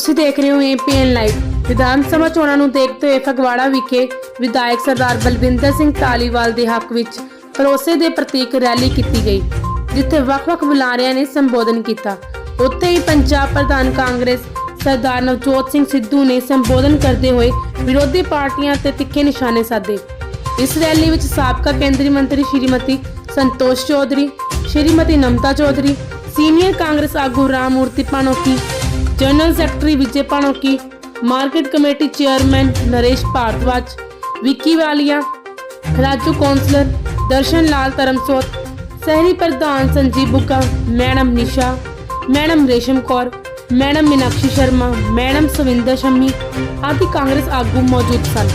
ਤੁਸੀਂ ਦੇਖ ਰਹੇ ਹੋ ਏਪੀਐਨ ਲਾਈਵ ਵਿਧਾਨ ਸਭਾ ਚੋਣਾਂ ਨੂੰ ਦੇਖਦੇ ਹੋਏ ਫਗਵਾੜਾ ਵਿਖੇ ਵਿਧਾਇਕ ਸਰਦਾਰ ਬਲਵਿੰਦਰ ਸਿੰਘ ਧਾਲੀਵਾਲ ਦੇ ਹੱਕ ਵਿੱਚ ਭਰੋਸੇ ਦੇ ਪ੍ਰਤੀਕ ਰੈਲੀ ਕੀਤੀ ਗਈ, ਜਿੱਥੇ ਵੱਖ-ਵੱਖ ਬੁਲਾਰਿਆਂ ਨੇ ਸੰਬੋਧਨ ਕੀਤਾ। ਉੱਥੇ ਹੀ ਪੰਜਾਬ ਪ੍ਰਧਾਨ ਕਾਂਗਰਸ ਸਰਦਾਰ ਨਵਜੋਤ ਸਿੰਘ ਸਿੱਧੂ ਨੇ ਸੰਬੋਧਨ ਕਰਦੇ ਹੋਏ ਵਿਰੋਧੀ ਪਾਰਟੀਆਂ ਤੇ ਤਿੱਖੇ ਨਿਸ਼ਾਨੇ ਸਾਧੇ। ਇਸ ਰੈਲੀ ਵਿੱਚ ਸਾਬਕਾ ਕੇਂਦਰੀ ਮੰਤਰੀ ਸ਼੍ਰੀਮਤੀ ਸੰਤੋਸ਼ ਚੌਧਰੀ, ਸ਼੍ਰੀਮਤੀ ਨਮਤਾ ਚੌਧਰੀ, ਸੀਨੀਅਰ ਕਾਂਗਰਸ ਆਗੂ Ram Murti Panoki general secretary Vijay Panoki, market committee chairman Naresh Bhardwaj, Vicky Walia, Raju councillor Darshan Lal Dharamsot, ਸ਼ਹਿਰੀ ਪ੍ਰਧਾਨ Sanjeev Bugga, madam Nisha, madam Resham Kaur, madam Meenakshi Sharma, madam Savinder Shammi ਆਦਿ ਕਾਂਗਰਸ ਆਗੂ ਮੌਜੂਦ ਸਨ।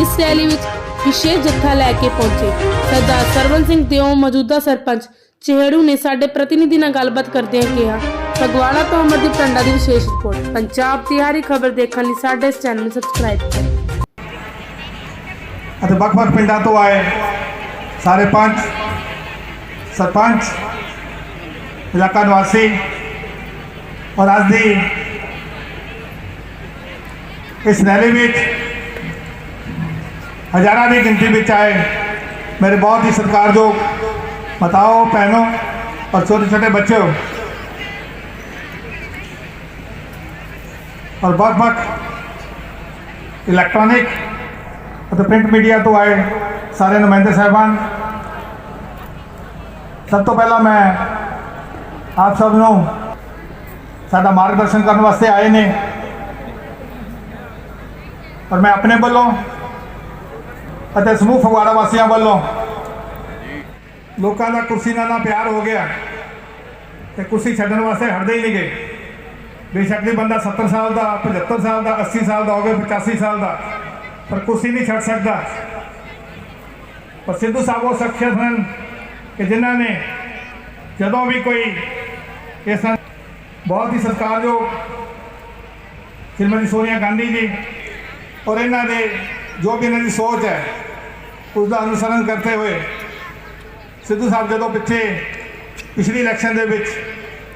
ਇਸ rally ਵਿੱਚ ਵਿਸ਼ੇਸ਼ ਜੱਥਾ ਲੈ ਕੇ ਪਹੁੰਚੇ। ਸਰਦਾਰ ਸਰਵਨ ਸਿੰਘ ਦਿਓ ਮੌਜੂਦਾ ਸਰਪੰਚ ਚਿਹੜੂ ਨੇ ਸਾਡੇ ਪ੍ਰਤੀਨਿਧੀ ਨਾਲ ਗੱਲਬਾਤ ਕਰਦਿਆਂ ਕਿਹਾ ਫਗਵਾੜਾ ਤੋਂ ਅਮਰਦੀਪ ਟੰਡਾ ਦੀ ਵਿਸ਼ੇਸ਼ ਰਿਪੋਰਟ। ਪੰਜਾਬ ਦੀ ਹਰ ਖਬਰ ਦੇਖਣ ਲਈ ਸਾਡੇ ਇਸ ਚੈਨਲ ਨੂੰ ਸਬਸਕ੍ਰਾਈਬ ਕਰੋ। ਅਤੇ ਵੱਖ-ਵੱਖ ਪਿੰਡਾਂ ਤੋਂ ਆਏ ਸਾਰੇ ਪੰਚ ਸਰਪੰਚ, ਇਲਾਕਾ ਨਿਵਾਸੀ ਔਰ ਅੱਜ ਦੀ ਇਸ ਰੈਲੀ ਵਿੱਚ ਹਜ਼ਾਰਾਂ ਦੀ ਗਿਣਤੀ ਵਿੱਚ ਆਏ ਮੇਰੇ ਬਹੁਤ ਹੀ ਸਤਿਕਾਰਯੋਗ ਬਤਾਓ ਭੈਣੋ ਔਰ ਛੋਟੇ ਛੋਟੇ ਬੱਚਿਓ ਔਰ ਵੱਖ-ਵੱਖ ਇਲੈਕਟ੍ਰੋਨਿਕ ਅਤੇ ਪ੍ਰਿੰਟ ਮੀਡੀਆ ਤੋਂ ਆਏ ਸਾਰੇ ਨੁਮਾਇੰਦੇ ਸਾਹਿਬਾਨ ਸਭ ਤੋਂ ਪਹਿਲਾਂ ਮੈਂ ਆਪ ਸਭ ਨੂੰ ਸਾਡਾ ਮਾਰਗਦਰਸ਼ਨ ਕਰਨ ਵਾਸਤੇ ਆਏ ਨੇ ਔਰ ਮੈਂ ਆਪਣੇ ਵੱਲੋਂ ਅਤੇ ਸਮੂਹ ਫਗਵਾੜਾ ਵਾਸੀਆਂ ਵੱਲੋਂ ਲੋਕਾਂ ਦਾ ਕੁਰਸੀ ਨਾਲ ਨਾ ਪਿਆਰ ਹੋ ਗਿਆ ਤੇ ਕੁਰਸੀ ਛੱਡਣ ਵਾਸਤੇ ਹਟਦੇ ਹੀ ਨਹੀਂ ਗਏ ਬੇਸ਼ੱਕ ਜੀ ਬੰਦਾ 70 ਸਾਲ ਦਾ 75 ਸਾਲ ਦਾ 80 ਸਾਲ ਦਾ ਹੋਵੇ 85 ਸਾਲ ਦਾ, ਪਰ ਕੁਰਸੀ ਨਹੀਂ ਛੱਡ ਸਕਦਾ। ਪਰ ਸਿੱਧੂ ਸਾਹਿਬ ਉਹ ਸ਼ਖਸੀਅਤ ਹਨ ਕਿ ਜਿਨ੍ਹਾਂ ਨੇ ਜਦੋਂ ਵੀ ਕੋਈ ਇਸ ਤਰ੍ਹਾਂ ਬਹੁਤ ਹੀ ਸਤਿਕਾਰਯੋਗ ਸ਼੍ਰੀਮਤੀ ਸੋਨੀਆ ਗਾਂਧੀ ਜੀ ਔਰ ਇਹਨਾਂ ਦੇ ਜੋ ਵੀ ਇਹਨਾਂ ਦੀ ਸੋਚ ਹੈ, ਉਸ ਦਾ ਅਨੁਸਰਨ ਕਰਦੇ ਹੋਏ ਸਿੱਧੂ ਸਾਹਿਬ ਜਦੋਂ ਪਿੱਛੇ ਪਿਛਲੀ ਇਲੈਕਸ਼ਨ ਦੇ ਵਿੱਚ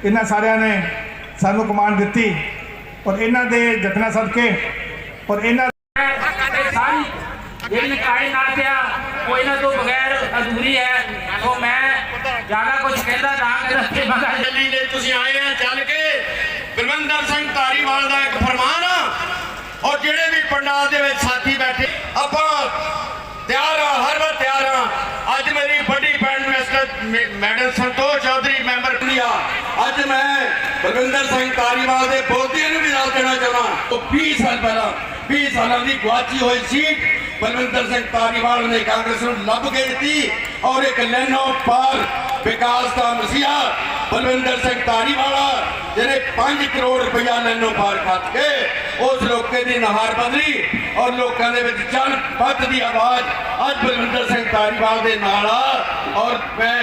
ਇਹਨਾਂ ਸਾਰਿਆਂ ਨੇ ਸਾਨੂੰ ਕਮਾਂਡ ਦਿੱਤੀ ਔਰ ਇਹਨਾਂ ਦੇ ਯਤਨਾਂ ਸਦਕੇ ਔਰ ਇਹਨਾਂ ਇਹ ਸਾਰੀ ਜਿਹੜੀ ਕਾਇਨਾਤ ਆ ਉਹ ਇਹਨਾਂ ਤੋਂ ਬਗੈਰ ਅਧੂਰੀ ਹੈ। ਤੋਂ ਮੈਂ ਜ਼ਿਆਦਾ ਕੁਝ ਕਹਿੰਦਾ ਨਾ ਕਿ ਰਸਤੇ ਮਗਾ ਦਿੱਲੀ ਦੇ ਤੁਸੀਂ ਆਏ ਆ ਚੱਲ ਕੇ। ਬਲਵਿੰਦਰ ਸਿੰਘ ਧਾਰੀਵਾਲ ਦਾ ਇੱਕ ਫਰਮਾਨ ਆ। ਔਰ ਜਿਹੜੇ ਵੀ ਪੰਡਾਲ ਦੇ ਵਿੱਚ ਸਾਥੀ ਬੈਠੇ ਆਪਾਂ ਤਿਆਰ ਆ ਹਰ ਵਾਰ ਤਿਆਰ ਆ। ਅੱਜ ਮੇਰੀ ਵੱਡੀ ਭੈਣ mister madam Santosh Chaudhary member India ਅੱਜ ਮੈਂ ਬਲਵਿੰਦਰ ਸਿੰਘ ਧਾਰੀਵਾਲ ਦੇ ਬੋਧੀਆਂ ਨੂੰ ਵੀ ਨਾਲ ਦੇਣਾ ਚਾਹੁੰਦਾ ਉਹ 20 ਸਾਲ ਪਹਿਲਾਂ 20 ਸਾਲਾਂ ਦੀ ਗੁਆਚੀ ਹੋਈ ਸੀਟ ਬਲਵਿੰਦਰ ਸਿੰਘ ਧਾਰੀਵਾਲ ਨੇ ਕਾਂਗਰਸ ਨੂੰ ਲੱਭ ਕੇ ਦਿੱਤੀ ਔਰ ਇੱਕ ਲੈਨੋ ਪਾਰ ਵਿਕਾਸ ਦਾ ਮਸੀਹਾ ਬਲਵਿੰਦਰ ਸਿੰਘ ਧਾਰੀਵਾਲਾ, ਜਿਹਨੇ 5 ਕਰੋੜ ਰੁਪਇਆ ਲੈਨੋ ਪਾਰ ਖੱਟ ਕੇ ਉਸ ਲੋਕੇ ਦੀ ਨਹਾਰ ਬਦਲੀ ਔਰ ਲੋਕਾਂ ਦੇ ਵਿੱਚ ਜਨ ਪੱਤ ਦੀ ਆਵਾਜ਼ ਅੱਜ ਬਲਵਿੰਦਰ ਸਿੰਘ ਧਾਰੀਵਾਲ ਦੇ ਨਾਲ ਆ ਔਰ ਮੈਂ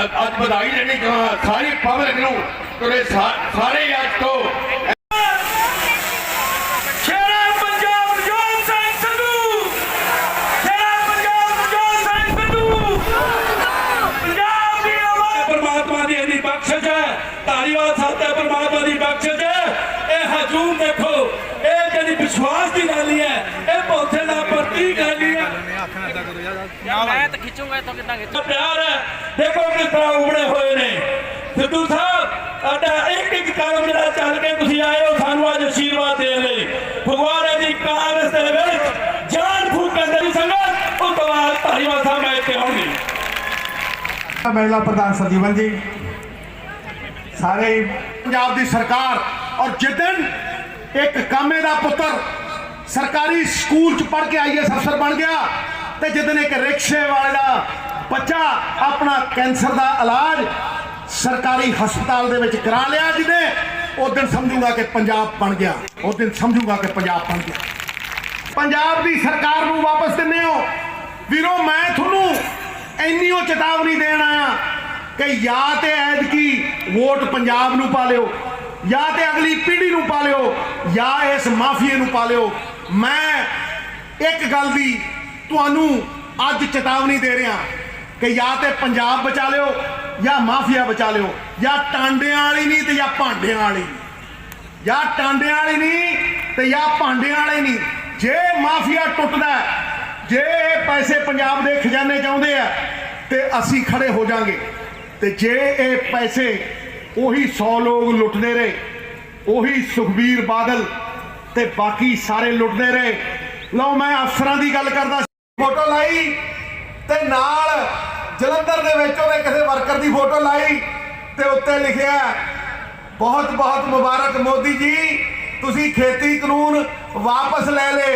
ਅੱਜ ਵਧਾਈ ਦੇਣੀ ਚਾਹਾਂ ਸਾਰੀ ਪਬਲਿਕ ਨੂੰ ਤੁਰੇ ਸਾਰੇ ਅੱਜ ਤੋਂ ਸ਼ੇਰਾ ਪੰਜਾਬ ਜੋਨ ਸਿੰਘ ਸੰਧੂ ਸ਼ੇਰਾ ਪੰਜਾਬ ਜੋਨ ਸਿੰਘ ਸੰਧੂ ਪੰਜਾਬ ਦੀ ਆਵਾਜ਼ ਪਰਮਾਤਮਾ ਦੀ ਇਹਦੀ ਬਖਸ਼ਿਸ਼ ਹੈ ਧਾਰੀਵਾਲ ਸਾਹਿਬ ਤੇ ਪਰਮਾਤਮਾ ਦੀ ਬਖਸ਼ਿਸ਼ ਹੈ ਇਹ ਹਜੂਮ ਦੇਖੋ ਇਹ ਜਿਹੜੀ ਵਿਸ਼ਵਾਸ ਦੀ ਰੈਲੀ ਹੈ ਇਹ ਭੋਥੇ ਦਾ ਪ੍ਰਤੀਕ ਰੈਲੀ ਹੈ ਮੈਂ ਤਾਂ ਖਿੱਚੂਗਾ ਇੱਥੋਂ ਕਿੱਦਾਂ ਖਿੱਚੂ? ਪਿਆਰ ਹੈ। ਦੇਖੋ ਕਿਸ ਤਰ੍ਹਾਂ ਉਮੜੇ ਹੋਏ ਨੇ। ਸਿੱਧੂ ਸਾਹਿਬ ਤੁਹਾਡਾ ਇੱਕ ਇੱਕ ਕਦਮ ਜਿਹੜਾ ਚੱਲ ਕੇ ਤੁਸੀਂ ਆਏ ਹੋ ਸਾਨੂੰ ਅੱਜ ਅਸ਼ੀਰਵਾਦ ਦੇਣ ਲਈ। ਫਗਵਾੜੇ ਦੀ ਕਾਂਗਰਸ ਦੇ ਵਿੱਚ ਜਾਨ ਫੂਕਣ ਦੀ ਸੰਗਤ। ਉਹ ਤੋਂ ਬਾਅਦ ਧਾਰੀਵਾਲ ਸਾਹਿਬ ਮੈਂ ਇੱਥੇ ਆਉਣਗੇ। ਮਹਿਲਾ ਪ੍ਰਧਾਨ ਸੰਜੀਵਨ ਜੀ ਸਾਰੇ ਪੰਜਾਬ ਦੀ ਸਰਕਾਰ ਔਰ ਜਿੱਦਣ ਇੱਕ ਕਾਮੇ ਦਾ ਪੁੱਤਰ ਸਰਕਾਰੀ ਸਕੂਲ ਚ ਪੜ੍ਹ ਕੇ ਆਈਐਸ ਅਫਸਰ ਬਣ ਗਿਆ। ਤੇ ਜਿੱਦਣ ਇੱਕ ਰਿਕਸ਼ੇ ਵਾਲੇ ਦਾ ਬੱਚਾ ਆਪਣਾ ਕੈਂਸਰ ਦਾ ਇਲਾਜ ਸਰਕਾਰੀ ਹਸਪਤਾਲ ਦੇ ਵਿੱਚ ਕਰਾ ਲਿਆ ਜਿਹਨੇ ਉਸ ਦਿਨ ਸਮਝੂਗਾ ਕਿ ਪੰਜਾਬ ਬਣ ਗਿਆ। ਉਸ ਦਿਨ ਸਮਝੂਗਾ ਕਿ ਪੰਜਾਬ ਬਣ ਗਿਆ। ਪੰਜਾਬ ਦੀ ਸਰਕਾਰ ਨੂੰ ਵਾਪਸ ਦਿੰਦੇ ਹੋ। ਵੀਰੋ, ਮੈਂ ਤੁਹਾਨੂੰ ਇੰਨੀ ਉਹ ਚੇਤਾਵਨੀ ਦੇਣ ਆਇਆ ਕਿ ਜਾਂ ਤੇ ਐਤਕੀ ਵੋਟ ਪੰਜਾਬ ਨੂੰ ਪਾ ਲਿਓ, ਜਾਂ ਤੇ ਅਗਲੀ ਪੀੜ੍ਹੀ ਨੂੰ ਪਾ ਲਿਓ, ਜਾਂ ਇਸ ਮਾਫੀਏ ਨੂੰ ਪਾ ਲਿਓ। ਮੈਂ ਇੱਕ ਗੱਲ ਦੀ ਤੁਹਾਨੂੰ ਅੱਜ ਚੇਤਾਵਨੀ ਦੇ ਰਿਹਾ ਕਿ ਜਾਂ ਤੇ ਪੰਜਾਬ ਬਚਾ ਲਿਓ ਜਾਂ ਮਾਫੀਆ ਬਚਾ ਲਿਓ, ਜਾਂ ਟਾਂਡਿਆਂ ਵਾਲੀ ਨਹੀਂ ਤੇ ਜਾਂ ਭਾਂਡਿਆਂ ਵਾਲੀ ਜਾਂ ਟਾਂਡਿਆਂ ਵਾਲੀ ਨਹੀਂ ਤੇ ਜਾਂ ਭਾਂਡਿਆਂ ਵਾਲੀ ਨਹੀਂ। ਜੇ ਮਾਫੀਆ ਟੁੱਟਦਾ ਜੇ ਇਹ ਪੈਸੇ ਪੰਜਾਬ ਦੇ ਖਜ਼ਾਨੇ ਚਾਹੁੰਦੇ ਆ, ਤੇ ਅਸੀਂ ਖੜੇ ਹੋ ਜਾਾਂਗੇ। ਤੇ ਜੇ ਇਹ ਪੈਸੇ ਉਹੀ 100 ਲੋਕ ਲੁੱਟਦੇ ਰਹੇ, ਉਹੀ ਸੁਖਬੀਰ ਬਾਦਲ ਤੇ ਬਾਕੀ ਸਾਰੇ ਲੁੱਟਦੇ ਰਹੇ। ਲਓ, ਮੈਂ ਅਫਸਰਾਂ ਦੀ ਗੱਲ ਕਰਦਾ ਫੋਟੋ ਲਾਈ ਤੇ ਨਾਲ ਜਲੰਧਰ ਦੇ ਵਿੱਚ ਉਹਨੇ ਕਿਸੇ ਵਰਕਰ ਦੀ ਫੋਟੋ ਲਾਈ ਤੇ ਉੱਤੇ ਲਿਖਿਆ ਬਹੁਤ ਬਹੁਤ ਮੁਬਾਰਕ ਮੋਦੀ ਜੀ ਤੁਸੀਂ ਖੇਤੀ ਕਾਨੂੰਨ ਵਾਪਸ ਲੈ ਲੇ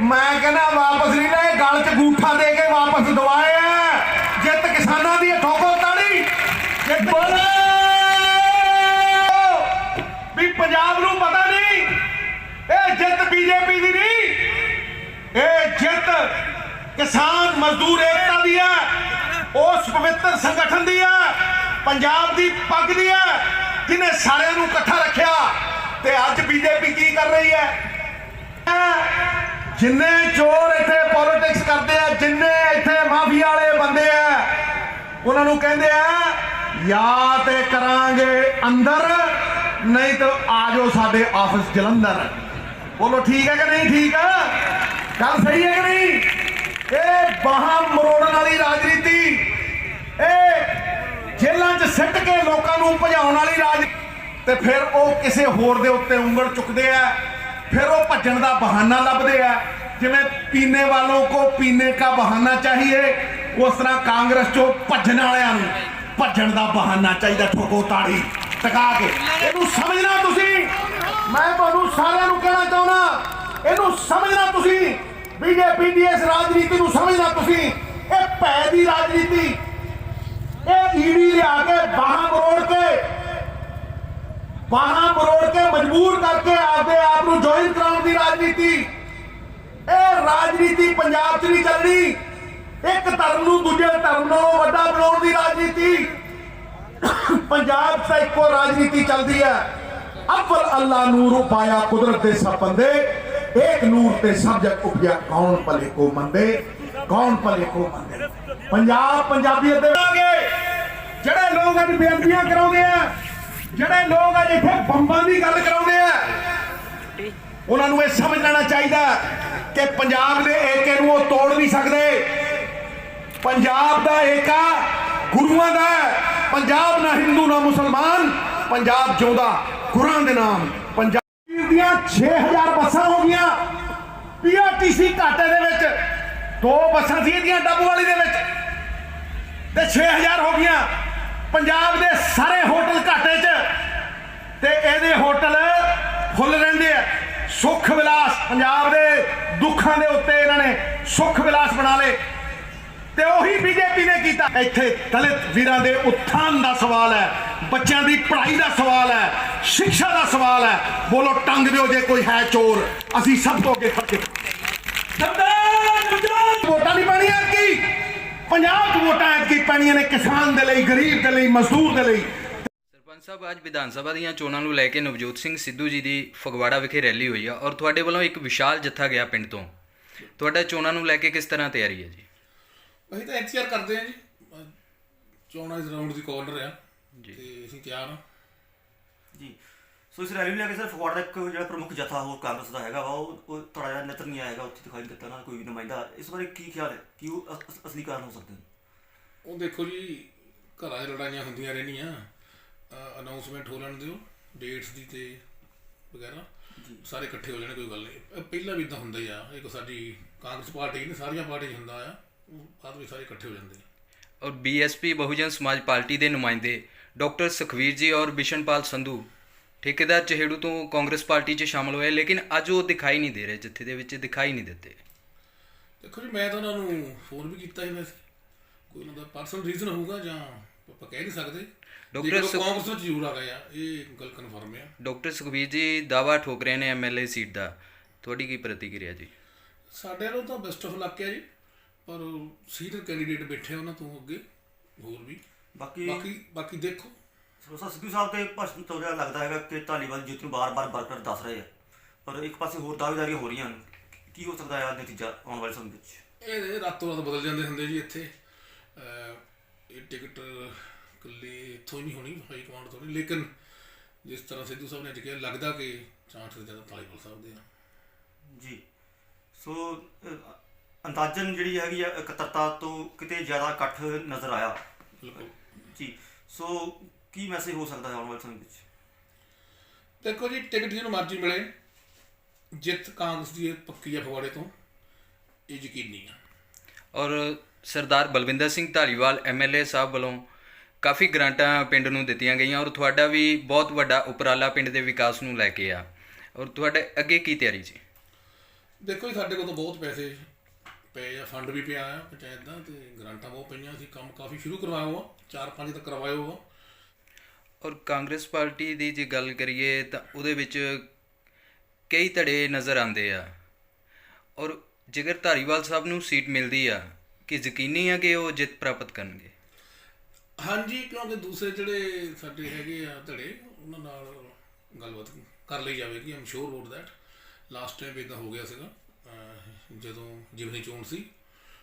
ਮੈਂ ਕਹਿੰਦਾ ਵਾਪਸ ਨਹੀਂ ਲੈ ਗਲ 'ਚ ਗੂਠਾ ਦੇ ਕੇ ਵਾਪਸ ਦਵਾਇਆ ਜਿੱਤ ਕਿਸਾਨਾਂ ਦੀ ਹੈ, ਠੋਕੋ ਤਾੜੀ ਜਿੱਤ ਮਜ਼ਦੂਰ ਏਕਤਾ ਦੀ ਹੈ, ਉਸ ਪਵਿੱਤਰ ਸੰਗਠਨ ਦੀ ਹੈ, ਪੰਜਾਬ ਦੀ ਪੱਗ ਦੀ ਹੈ ਜਿਨੇ ਸਾਰਿਆਂ ਨੂੰ ਇਕੱਠਾ ਰੱਖਿਆ। ਤੇ ਅੱਜ ਬੀਜੇਪੀ ਕੀ ਕਰ ਰਹੀ ਹੈ? ਜਿੰਨੇ ਚੋਰ ਇੱਥੇ ਪੋਲਿਟਿਕਸ ਕਰਦੇ ਆ, ਜਿੰਨੇ ਇੱਥੇ ਮਾਫੀਆ ਵਾਲੇ ਬੰਦੇ ਆ, ਉਹਨਾਂ ਨੂੰ ਕਹਿੰਦੇ ਆ ਜਾਂ ਤੇ ਕਰਾਂਗੇ ਅੰਦਰ, ਨਹੀਂ ਤਾਂ ਆ ਜਾਓ ਸਾਡੇ ਆਫਿਸ ਜਲੰਧਰ। ਬੋਲੋ, ਠੀਕ ਹੈ ਕਿ ਨਹੀਂ? ਠੀਕ ਹੈ? ਗੱਲ ਸਹੀ ਹੈ ਕਿ ਨਹੀਂ? ਇਹ ਬਾਹਾਂ ਮਰੋੜਨ ਵਾਲੀ ਰਾਜਨੀਤੀ। ਇਹ ਜੇਲ੍ਹਾਂ 'ਚ ਸਿੱਟ ਕੇ ਲੋਕਾਂ ਨੂੰ ਭਜਾਉਣ ਵਾਲੀ ਰਾਜ ਤੇ ਫਿਰ ਉਹ ਕਿਸੇ ਹੋਰ ਦੇ ਉੱਤੇ ਉਂਗਲ ਚੁੱਕਦੇ ਆ। ਫਿਰ ਉਹ ਭੱਜਣ ਦਾ ਬਹਾਨਾ ਲੱਭਦੇ ਆ। ਜਿਵੇਂ ਪੀਨੇ ਵਾਲੋਂ ਕੋ ਪੀਨੇ ਦਾ ਬਹਾਨਾ ਚਾਹੀਏ, ਉਸ ਤਰ੍ਹਾਂ ਕਾਂਗਰਸ ਚੋਂ ਭੱਜਣ ਵਾਲਿਆਂ ਨੂੰ ਭੱਜਣ ਦਾ ਬਹਾਨਾ ਚਾਹੀਦਾ ਠੋਕੋ ਤਾੜੀ, ਟਕਾ ਕੇ। ਇਹਨੂੰ ਸਮਝਣਾ ਤੁਸੀਂ। ਮੈਂ ਤੁਹਾਨੂੰ ਸਾਰਿਆਂ ਨੂੰ ਕਹਿਣਾ ਚਾਹੁੰਦਾ, ਇਹਨੂੰ ਸਮਝਣਾ ਤੁਸੀਂ। ਬੀਜੇਪੀ ਦੀ ਇਸ ਰਾਜਨੀਤੀ ਨੂੰ ਸਮਝਣਾ ਤੁਸੀਂ। ਇਹ ਭੈ ਦੀ ਰਾਜਨੀਤੀ। ਇਹ ਈੜੀ ਲਿਆ ਕੇ ਬਾਹਾਂ ਮਰੋੜ ਕੇ, ਬਾਹਾਂ ਮਰੋੜ ਕੇ ਮਜਬੂਰ ਕਰਕੇ ਆਪਦੇ ਆਪ ਨੂੰ ਜੁਆਇਨ ਕਰਾਉਣ ਦੀ ਰਾਜਨੀਤੀ। ਇਹ ਰਾਜਨੀਤੀ ਪੰਜਾਬ 'ਚ ਨਹੀਂ ਚੱਲਣੀ। ਇੱਕ ਧਰਮ ਨੂੰ ਦੂਜੇ ਧਰਮ ਨਾਲੋਂ ਵੱਡਾ ਬਣਾਉਣ ਦੀ ਰਾਜਨੀਤੀ। ਪੰਜਾਬ 'ਚ ਇੱਕੋ ਰਾਜਨੀਤੀ ਚੱਲਦੀ ਹੈ। ਅਵਲ ਅੱਲਾ ਨੂਰ ਪਾਇਆ ਕੁਦਰਤ ਦੇ ਸਭ ਬੰਦੇ ਏਕ ਨੂਰ ਤੇ ਸਭ ਜਗ ਉਪਜਿਆ ਕੌਣ ਭਲੇ ਕੋ ਕੌਣ ਭਲੇ ਕੋ ਮੰਦੇ ਪੰਜਾਬ ਪੰਜਾਬੀਅਤ ਦੇ ਆਗੇ ਜਿਹੜੇ ਲੋਕ ਅੱਜ ਬੇਅਦਬੀਆਂ ਕਰਾਉਂਦੇ ਆ ਜਿਹੜੇ ਲੋਕ ਅੱਜ ਇੱਥੇ ਬੰਬਾਂ ਦੀ ਗੱਲ ਕਰਾਉਂਦੇ ਆ ਉਹਨਾਂ ਨੂੰ ਇਹ ਸਮਝ ਲੈਣਾ ਚਾਹੀਦਾ ਕਿ ਪੰਜਾਬ ਦੇ ਏਕੇ ਨੂੰ ਉਹ ਤੋੜ ਨਹੀਂ ਸਕਦੇ ਪੰਜਾਬ ਦਾ ਏਕਾ ਗੁਰੂਆਂ ਦਾ ਪੰਜਾਬ ਨਾ ਹਿੰਦੂ ਨਾ ਮੁਸਲਮਾਨ ਪੰਜਾਬ ਜਿਉਂਦਾ ਗੁਰਾਂ ਦੇ ਨਾਮ ਪੰਜਾਬ ਦੀਆਂ 6000 ਬੱਸਾਂ ਹੋ ਗਈਆਂ। ਪੀਆਰਟੀਸੀ ਘਾਟੇ ਦੇ ਵਿੱਚ, ਦੋ ਬੱਸਾਂ ਸੀ ਇਹਦੀਆਂ ਡੱਬੂ ਵਾਲੀ ਦੇ ਵਿੱਚ। ਤੇ 6000 ਹੋ ਗਈਆਂ। ਪੰਜਾਬ ਦੇ ਸਾਰੇ ਹੋਟਲ ਘਾਟੇ 'ਚ। ਤੇ ਇਹਦੇ ਹੋਟਲ ਫੁੱਲ ਰਹਿੰਦੇ ਆ। ਸੁੱਖ ਵਿਲਾਸ, ਪੰਜਾਬ ਦੇ ਦੁੱਖਾਂ ਦੇ ਉੱਤੇ ਇਹਨਾਂ ਨੇ ਸੁੱਖ ਵਿਲਾਸ ਬਣਾ ਲਏ। ਤੇ ਉਹੀ ਬੀਜੇਪੀ ਨੇ ਕੀਤਾ। ਇੱਥੇ ਦਲਿਤ ਵੀਰਾਂ ਦੇ ਉત્ਥਾਨ ਦਾ ਸਵਾਲ ਹੈ, ਬੱਚਿਆਂ ਦੀ ਪੜ੍ਹਾਈ ਦਾ ਸਵਾਲ ਹੈ, ਸਿੱਖਿਆ ਦਾ ਸਵਾਲ ਹੈ। ਬੋਲੋ, ਟੰਗ ਦਿਓ ਜੇ ਕੋਈ ਹੈ ਚੋਰ। ਅਸੀਂ ਸਭ ਤੋਂ ਅੱਗੇ ਖੜ ਸਰਦਾਰ ਪੰਜਾਬ ਵੋਟਾਂ ਨਹੀਂ ਪਾਣੀਆਂ ਕੀ ਪੰਜਾਬ 'ਚ ਵੋਟਾਂ ਐਤਕੀ ਪੈਣੀਆਂ ਨੇ ਕਿਸਾਨ ਦੇ ਲਈ, ਗਰੀਬ ਦੇ ਲਈ, ਮਜ਼ਦੂਰ ਦੇ ਲਈ। ਸਰਪੰਚ ਸਾਹਿਬ, ਅੱਜ ਵਿਧਾਨ ਸਭਾ ਦੀਆਂ ਚੋਣਾਂ ਨੂੰ ਲੈ ਕੇ ਨਵਜੋਤ ਸਿੰਘ ਸਿੱਧੂ ਜੀ ਦੀ ਫਗਵਾੜਾ ਵਿਖੇ ਰੈਲੀ ਹੋਈ ਆ ਔਰ ਤੁਹਾਡੇ ਵੱਲੋਂ ਇੱਕ ਵਿਸ਼ਾਲ ਜੱਥਾ ਗਿਆ ਪਿੰਡ ਤੋਂ। ਤੁਹਾਡਾ ਚੋਣਾਂ ਨੂੰ ਲੈ ਕੇ ਕਿਸ ਤਰ੍ਹਾਂ ਤਿਆਰੀ ਹੈ ਜੀ? ਅਸੀਂ ਤਾਂ ਐਕਸੀਆਰ ਕਰਦੇ ਹਾਂ ਜੀ। ਚੋਣਾਂ ਇਸ ਰਾਉਂਡ ਦੀ ਕਾਲ ਰਿਹਾ। ਤੇ ਅਸੀਂ ਤਿਆਰ ਹਾਂ। ਜੀ। ਸੋ ਇਸ ਰੈਲੀ ਨੂੰ ਲੈ ਕੇ ਸਰ ਫਗਵਾੜਾ ਦਾ ਇੱਕ ਜਿਹੜਾ ਪ੍ਰਮੁੱਖ ਜਥਾ ਹੋਰ ਕਾਂਗਰਸ ਦਾ ਹੈਗਾ ਵਾ ਉਹ ਉਹ ਥੋੜਾ ਜਿਹਾ ਨਜ਼ਰ ਨਹੀਂ ਆਏਗਾ ਉੱਥੇ ਦਿਖਾਈ ਨਹੀਂ ਦਿੱਤਾ ਦਾ ਕੋਈ ਵੀ ਨੁਮਾਇੰਦਾ। ਇਸ ਬਾਰੇ ਕੀ ਖਿਆਲ ਹੈ? ਕਿ ਉਹ ਅਸ- ਅਸ- ਅਸਲੀ ਕਾਰਨ ਹੋ ਸਕਦੇ ਨੇ? ਉਹ ਦੇਖੋ ਜੀ ਘਰਾਂ 'ਚ ਲੜਾਈਆਂ ਹੁੰਦੀਆਂ ਰਹਿਣੀਆਂ। ਅਨਾਉਂਸਮੈਂਟ ਹੋ ਲੈਣ ਦਿਓ ਡੇਟਸ ਦੀ ਤੇ ਵਗੈਰਾ। ਸਾਰੇ ਇਕੱਠੇ ਹੋ ਜਾਣੇ ਕੋਈ ਗੱਲ ਨਹੀਂ। ਪਹਿਲਾਂ ਵੀ ਇਦਾਂ ਹੁੰਦਾ ਹੀ ਆ। ਇਹ ਕੋ ਸਾਡੀ ਕਾਂਗਰਸ ਪਾਰਟੀ ਨਹੀਂ ਸਾਰੀਆਂ ਪਾਰਟੀ 'ਚ ਹੁੰਦਾ ਆ। ਉਹ ਬਾਅਦ ਵਿੱਚ ਸਾਰੇ ਇਕੱਠੇ ਹੋ ਜਾਂਦੇ ਆ ਔਰ ਬੀਐਸਪੀ ਬਹੁਜਨ ਸਮਾਜ ਪਾਰਟੀ ਦੇ ਨੁਮਾਇੰਦੇ ਡਾਕਟਰ ਸੁਖਵੀਰ ਜੀ ਔਰ ਬਿਸ਼ਨਪਾਲ ਸੰਧੂ ਠੇਕੇਦਾਰ ਚਹੇੜੂ ਤੋਂ ਕਾਂਗਰਸ ਪਾਰਟੀ 'ਚ ਸ਼ਾਮਲ ਹੋਏ ਲੇਕਿਨ ਅੱਜ ਉਹ ਦਿਖਾਈ ਨਹੀਂ ਦੇ ਰਹੇ ਜਿੱਥੇ ਦੇ ਵਿੱਚ ਦਿਖਾਈ ਨਹੀਂ ਦਿੱਤੇ। ਦੇਖੋ ਜੀ ਮੈਂ ਤਾਂ ਉਹਨਾਂ ਨੂੰ ਫੋਨ ਵੀ ਕੀਤਾ ਸੀ ਵੈਸੇ। ਕੋਈ ਉਹਨਾਂ ਦਾ ਪਰਸਨਲ ਰੀਜ਼ਨ ਹੋਊਗਾ ਜਾਂ ਆਪਾਂ ਕਹਿ ਨਹੀਂ ਸਕਦੇ। ਡਾਕਟਰ ਕਾਂਗਰਸ ਵਿੱਚ ਜ਼ਰੂਰ ਆ ਗਏ ਆ ਇਹ ਗੱਲ ਕਨਫਰਮ ਆ। ਡਾਕਟਰ ਸੁਖਵੀਰ ਜੀ ਦਾਵਾ ਠੋਕ ਰਹੇ ਨੇ ਐਮਐਲਏ ਸੀਟ ਦਾ। ਤੁਹਾਡੀ ਕੀ ਪ੍ਰਤੀਕਿਰਿਆ ਜੀ? ਸਾਡੇ ਵੱਲੋਂ ਤਾਂ ਬੈਸਟ ਆਫ ਲੱਕ ਹੈ ਜੀ। ਪਰ ਸੀਨੀਅਰ ਕੈਂਡੀਡੇਟ ਬੈਠੇ ਉਹਨਾਂ ਤੋਂ ਅੱਗੇ ਹੋਰ ਵੀ। ਬਾਕੀ ਬਾਕੀ ਬਾਕੀ ਦੇਖੋ। ਸਰੋਸਾ ਸਿੱਧੂ ਸਾਹਿਬ ਤੇ ਭਾਸ਼ਣ ਤੋਂ ਜਿਹੜਾ ਲੱਗਦਾ ਹੈਗਾ ਕਿ ਧਾਲੀਵਾਲ ਜਿੱਤ ਨੂੰ ਬਾਰ-ਬਾਰ ਬਰਕਰ ਦੱਸ ਰਹੇ ਆ। ਪਰ ਇੱਕ ਪਾਸੇ ਹੋਰ ਦਾਅਵੇਦਾਰੀਆਂ ਹੋ ਰਹੀਆਂ ਨੇ ਕੀ ਹੋ ਸਕਦਾ ਹੈ ਨਤੀਜਾ ਆਉਣ ਵਾਲੇ ਸਮੇਂ ਵਿੱਚ? ਇਹ ਰਾਤੋਂ ਰਾਤ ਬਦਲ ਜਾਂਦੇ ਹੁੰਦੇ ਜੀ ਇੱਥੇ। ਇਹ ਟਿਕਟ ਇਕੱਲੀ ਇੱਥੋਂ ਹੀ ਨਹੀਂ ਹੋਣੀ ਹਾਈ ਕਮਾਂਡ ਤੋਂ ਨਹੀਂ। ਲੇਕਿਨ ਜਿਸ ਤਰ੍ਹਾਂ ਸਿੱਧੂ ਸਾਹਿਬ ਨੇ ਅੱਜ ਕਿਹਾ ਲੱਗਦਾ ਕਿ ਚਾਂਸ ਜ਼ਿਆਦਾ ਤਾਲੀਵਾਲ ਸਾਹਿਬ ਦੇ ਆ। ਜੀ। ਸੋ ਅੰਦਾਜ਼ਨ ਜਿਹੜੀ ਹੈਗੀ ਆ ਇਕੱਤਰਤਾ ਤੋਂ ਕਿਤੇ ਜ਼ਿਆਦਾ ਇਕੱਠ ਨਜ਼ਰ ਆਇਆ। ਜੀ। ਸੋ ਕੀ ਮੈਸੇਜ ਹੋ ਸਕਦਾ ਹੈ ਆਉਣ ਵਾਲੇ ਸਮੇਂ ਵਿੱਚ? ਦੇਖੋ ਜੀ ਟਿਕਟ ਜਿਹਨੂੰ ਮਰਜ਼ੀ ਮਿਲੇ ਜਿੱਤ ਕਾਂਗਰਸ ਦੀ ਇਹ ਪੱਕੀ ਆ ਫਗਵਾੜੇ ਤੋਂ ਇਹ ਯਕੀਨੀ ਆ। ਔਰ ਸਰਦਾਰ ਬਲਵਿੰਦਰ ਸਿੰਘ ਧਾਲੀਵਾਲ ਐਮਐਲਏ ਸਾਹਿਬ ਵੱਲੋਂ ਕਾਫੀ ਗ੍ਰਾਂਟਾਂ ਪਿੰਡ ਨੂੰ ਦਿੱਤੀਆਂ ਗਈਆਂ ਔਰ ਤੁਹਾਡਾ ਵੀ ਬਹੁਤ ਵੱਡਾ ਉਪਰਾਲਾ ਪਿੰਡ ਦੇ ਵਿਕਾਸ ਨੂੰ ਲੈ ਕੇ ਆ। ਔਰ ਤੁਹਾਡੇ ਅੱਗੇ ਕੀ ਤਿਆਰੀ ਜੀ? ਦੇਖੋ ਜੀ ਸਾਡੇ ਕੋਲ ਤਾਂ ਬਹੁਤ ਪੈਸੇ ਪਏ ਆ ਫੰਡ ਵੀ ਪਿਆ ਆ ਪੰਚਾਇਤ ਦਾ ਤੇ ਗ੍ਰਾਂਟਾਂ ਬਹੁਤ ਪਈਆਂ ਅਸੀਂ ਕੰਮ ਕਾਫੀ ਸ਼ੁਰੂ ਕਰਵਾਇਆ ਹੋਆ ਚਾਰ ਪੰਜ ਤੱਕ ਕਰਵਾਇਆ ਹੋਆ ਔਰ ਕਾਂਗਰਸ ਪਾਰਟੀ ਦੀ ਜੇ ਗੱਲ ਕਰੀਏ ਤਾਂ ਉਹਦੇ ਵਿੱਚ ਕਈ ਧੜੇ ਨਜ਼ਰ ਆਉਂਦੇ ਆ। ਔਰ ਜੇਕਰ ਧਾਰੀਵਾਲ ਸਾਹਿਬ ਨੂੰ ਸੀਟ ਮਿਲਦੀ ਆ ਕਿ ਯਕੀਨੀ ਆ ਕਿ ਉਹ ਜਿੱਤ ਪ੍ਰਾਪਤ ਕਰਨਗੇ? ਹਾਂਜੀ ਕਿਉਂਕਿ ਦੂਸਰੇ ਜਿਹੜੇ ਸਾਡੇ ਹੈਗੇ ਆ ਧੜੇ ਉਹਨਾਂ ਨਾਲ ਗੱਲਬਾਤ ਕਰ ਲਈ ਜਾਵੇਗੀ ਆਮ ਸ਼ੋਰ ਅਬਾਊਟ ਦੈਟ ਲਾਸਟ ਟਾਈਮ ਇਦਾਂ ਹੋ ਗਿਆ ਸੀਗਾ। ਜਦੋਂ ਜਿਵਨੀ ਚੋਣ ਸੀ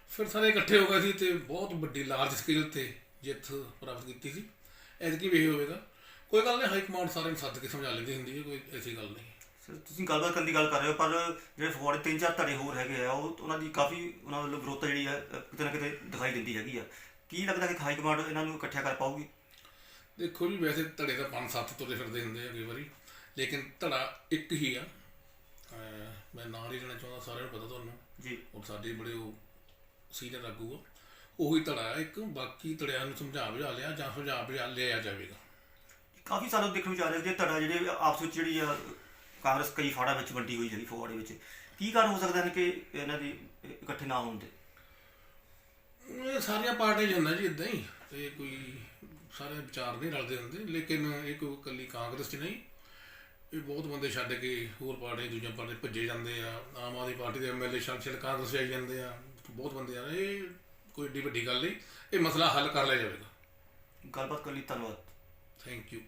ਫਿਰ ਸਾਰੇ ਇਕੱਠੇ ਹੋ ਗਏ ਸੀ ਤੇ ਬਹੁਤ ਵੱਡੀ ਲਾਰਜ ਸਕੇਲ ਤੇ ਜਿੱਤ ਪ੍ਰਾਪਤ ਕੀਤੀ ਸੀ। ਐਤਕੀ ਵੀ ਹੋਵੇਗਾ। ਕੋਈ ਗੱਲ ਨਹੀਂ ਹਾਈ ਕਮਾਂਡ ਸਾਰਿਆਂ ਨੂੰ ਸੱਦ ਕੇ ਸਮਝਾ ਲੈਂਦੀ ਹੁੰਦੀ ਹੈ ਕੋਈ ਐਸੀ ਗੱਲ ਨਹੀਂ। ਸਰ ਤੁਸੀਂ ਗੱਲਬਾਤ ਕਰਨ ਦੀ ਗੱਲ ਕਰ ਰਹੇ ਹੋ ਪਰ ਜਿਹੜੇ ਫਗਵਾੜੇ ਤਿੰਨ ਚਾਰ ਧੜੇ ਹੋਰ ਹੈਗੇ ਆ ਉਹ ਉਹਨਾਂ ਦੀ ਕਾਫੀ ਉਹਨਾਂ ਵੱਲੋਂ ਵਿਰੋਧਤਾ ਜਿਹੜੀ ਹੈ ਅ, ਕਿਤੇ ਨਾ ਕਿਤੇ ਦਿਖਾਈ ਦਿੰਦੀ ਹੈਗੀ ਆ। ਕੀ ਲੱਗਦਾ ਕਿ ਹਾਈ ਕਮਾਂਡ ਇਹਨਾਂ ਨੂੰ ਇਕੱਠਿਆ ਕਰ ਪਾਊਗੀ? ਦੇਖੋ ਜੀ ਵੈਸੇ ਧੜੇ ਤਾਂ ਪੰਜ ਸੱਤ ਤੁਰੇ ਫਿਰਦੇ ਹੁੰਦੇ ਆ ਕਈ ਵਾਰੀ ਲੇਕਿਨ ਧੜਾ ਇੱਕ ਹੀ ਆ। ਮੈਂ ਨਾਂ ਨਹੀਂ ਲੈਣਾ ਚਾਹੁੰਦਾ ਸਾਰਿਆਂ ਨੂੰ ਪਤਾ ਤੁਹਾਨੂੰ। ਜੀ। ਔਰ ਸਾਡੇ ਬੜੇ ਉਹ ਸੀਨੀਅਰ ਆਗੂ ਆ। ਉਹੀ ਧੜਾ ਹੈ ਇੱਕ ਬਾਕੀ ਧੜਿਆਂ ਨੂੰ ਸਮਝਾ ਬੁਝਾ ਲਿਆ ਜਾਂ ਸਮਝਾ ਬੁਝਾ ਲਿਆ ਜਾਵੇਗਾ। ਕਾਫੀ ਸਾਲਾਂ ਤੋਂ ਦੇਖਣ ਵਿੱਚ ਆ ਰਿਹਾ ਕਿ ਧੜਾ ਜਿਹੜੇ ਆਪਸ ਵਿੱਚ ਜਿਹੜੀ ਆ ਕਾਂਗਰਸ ਕਈ ਫਾੜਾਂ ਵਿੱਚ ਵੰਡੀ ਹੋਈ ਹੈਗੀ ਫਗਵਾੜੇ ਵਿੱਚ। ਕੀ ਕਾਰਨ ਹੋ ਸਕਦਾ ਹੈ ਕਿ ਇਹਨਾਂ ਦੀ ਇਕੱਠੇ ਨਾ ਹੋਣ ਦੇ ਇਹ ਸਾਰੀਆਂ ਪਾਰਟੀਆਂ ਹੁੰਦਾ ਜੀ ਇਦਾਂ ਹੀ। ਤੇ ਕੋਈ ਸਾਰੇ ਵਿਚਾਰ ਨਹੀਂ ਰਲਦੇ ਹੁੰਦੇ ਲੇਕਿਨ ਇਹ ਕੋਈ ਇਕੱਲੀ ਕਾਂਗਰਸ 'ਚ ਨਹੀਂ ਇਹ ਬਹੁਤ ਬੰਦੇ ਛੱਡ ਕੇ ਹੋਰ ਪਾਰਟੀ ਦੂਜੀਆਂ ਪਾਰਟੀ ਭੱਜੇ ਜਾਂਦੇ ਆ ਆਮ ਆਦਮੀ ਪਾਰਟੀ ਦੇ ਐਮਐਲਏ ਛੱਡ ਛੱਡ ਕਾਂਗਰਸ ਆਈ ਜਾਂਦੇ ਆ ਬਹੁਤ ਬੰਦੇ ਆ ਇਹ ਕੋਈ ਏਡੀ ਵੱਡੀ ਗੱਲ ਨਹੀਂ ਇਹ ਮਸਲਾ ਹੱਲ ਕਰ ਲਿਆ ਜਾਵੇਗਾ। ਗੱਲਬਾਤ ਕਰਨ ਲਈ ਧੰਨਵਾਦ। Thank you